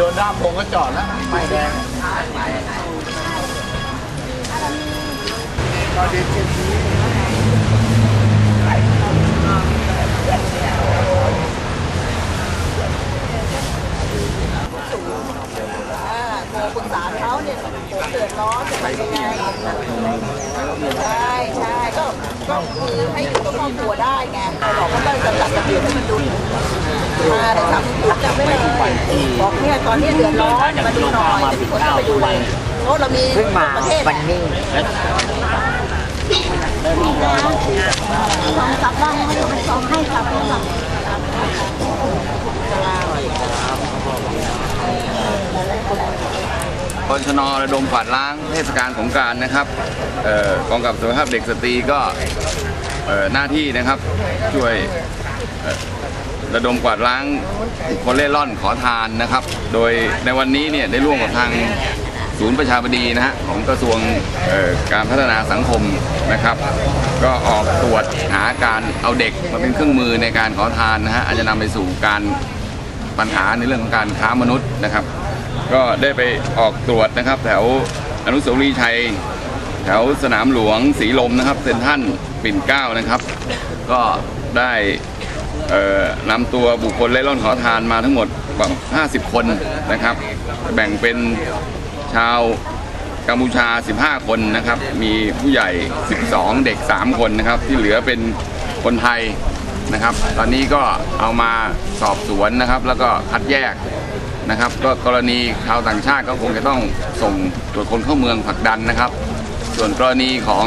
โดนด้ามพงก็จอดแล้วไม่แดงตอนเด็กเจ็ดสีอ่าโทรปรึกษาเขาเนี่ยผมเดือดร้อนจะทำยังไง ก็ก็คือให้อยู่กับครอบครัวได้ไงเราบอกว่าเราจะจัดระเบียบให้มันดูมาเลยครับพูดจำไม่เลยบอกเนี่ยตอนนี้เดือดร้อนมาดูหน่อยจะมีคนเข้าไปดูเลยเพราะเรามีเพิ่งมาประเทศวันนี้สองสัปดาห์ให้สองให้สัปดาห์ ปชนระดมกวาดล้างเทศกาลสงการนะครับออกองกับสุขภาพเด็กสตรีก็หน้าที่นะครับช่วยระดมกวาดล้างคนเล่ร่อนขอทานนะครับ โดยในวันนี้เนี่ยได้ร่วมกับทางศูนย์ประชาบดีนะฮะของกระทรวงการพัฒนาสังคมนะครับ ก็ออกตรวจหาการเอาเด็กมาเป็นเครื่องมือในการขอทานนะฮะอาจจะนำไปสู่การปัญหาในเรื่องของการค้ามนุษย์นะครับ ก็ได้ไปออกตรวจนะครับ แถวอนุสาวรีย์ชัย แถวสนามหลวงสีลมนะครับเซ็นทรัลปิ่นเกล้านะครับ ก็ได้นำตัวบุคคลเล่ร่อนขอทานมาทั้งหมดกว่า50 คนนะครับ แบ่งเป็นชาวกัมพูชา 15 คนนะครับ มีผู้ใหญ่ 12 เด็ก 3 คนนะครับ ที่เหลือเป็นคนไทยนะครับ ตอนนี้ก็เอามาสอบสวนนะครับ แล้วก็คัดแยก นะครับ ก็กรณีชาวต่างชาติก็คงจะต้องส่งตรวจคนเข้าเมืองผลักดันนะครับ ส่วนกรณีของ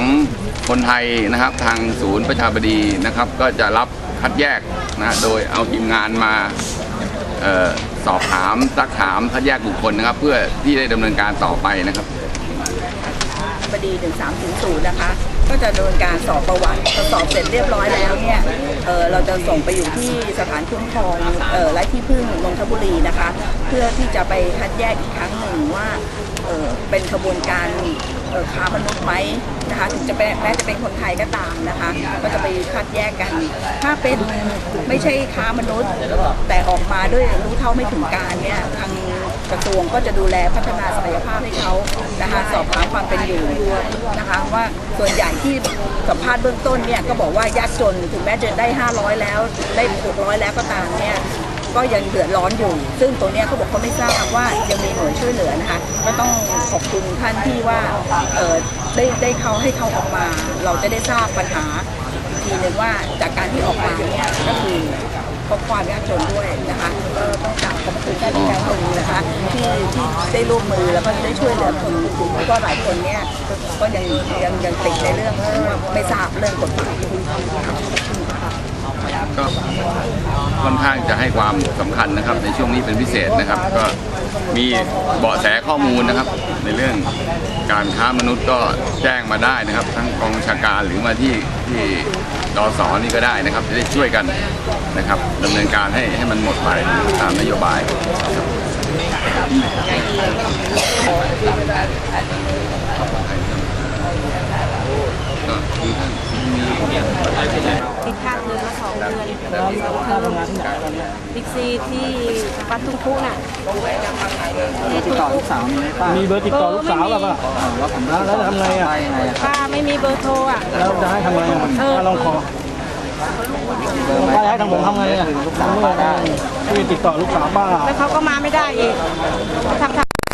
คนไทยนะครับทางศูนย์ประชาบดีนะครับ ก็จะรับคัดแยกนะโดยเอาทีมงานมาออสอบถามซักถามคัดแยกบุคคลนะครับ เพื่อที่ได้ดำเนินการต่อไปนะครับบดี1300นะคะ ก็จะดำเนินการสอบประวัติพอสอบเสร็จเรียบร้อยแล้วเนี่ยเอ่อเราจะส่งไปอยู่ที่สถานคุ้มครองเอ่อไร้ที่พึ่งนนทบุรีนะคะ เพื่อที่จะไปคัดแยกอีกครั้งหนึ่งว่าเอ่อเป็นขบวนการเอ่อค้ามนุษย์ไหมนะคะถึงจะเป็นแม้จะเป็นคนไทยก็ตามนะคะ ก็จะไปคัดแยกกัน ถ้าเป็นไม่ใช่ค้ามนุษย์ แต่ออกมาด้วยรู้เท่าไม่ถึงการเนี่ยทาง กระทรวงก็จะดูแลพัฒนาศักยภาพให้เขานะคะสอบถามความเป็นอยู่นะคะว่าส่วนใหญ่ที่สัมภาษณ์เบื้องต้นเนี่ยก็บอกว่ายากจนถึงแม้จะได้ 500 แล้วได้600 แล้วก็ตามเนี่ยก็ยังเดือดร้อนอยู่ ซึ่งตรงนี้เขาบอกเขาไม่ทราบว่ายังมีหน่วยช่วยเหลือนะคะ ก็ต้องขอบคุณท่านที่ว่าเออได้ได้เขาให้เขาออกมา เราจะได้ทราบปัญหาอีกทีหนึ่งว่าจากการที่ออกมาเนี่ยก็คือพบความยากจนด้วยนะคะก็ต้องกรา คนที่การงนะคะที่ที่ได้ร่วมมือแล้วก็ได้ช่วยเหลือคนแล้วก็หลายคนเนี่ยก็ยังยังยังติดในเรื่องไม่ทราบเรื่องกฎหมายก็ ค่อนข้างจะให้ความสำคัญนะครับ ในช่วงนี้เป็นพิเศษนะครับ ก็มีเบาะแสข้อมูลนะครับ ในเรื่องการค้ามนุษย์ก็แจ้งมาได้นะครับ ทั้งกองชาการหรือมาที่ที่ดสอนี่ก็ได้นะครับ จะได้ช่วยกันนะครับดำเนินการให้ให้มันหมดไปตามนโยบายก็คือท่านมี ติดค่าเดือนละสองเดือนบิ๊กซีที่วัดทุ่งคุน่ะที่ทุ่งคุมีเบอร์ติดต่อลูกสาวหรือเปล่าแล้วแล้วจะทำไงอะป้าไม่มีเบอร์โทรอะแล้วจะให้ทำไงอะป้าลองขอป้าให้ทางผมทำไงอะทำเมื่อที่ติดต่อลูกสาวป้าแล้วเขาก็มาไม่ได้อีกทำ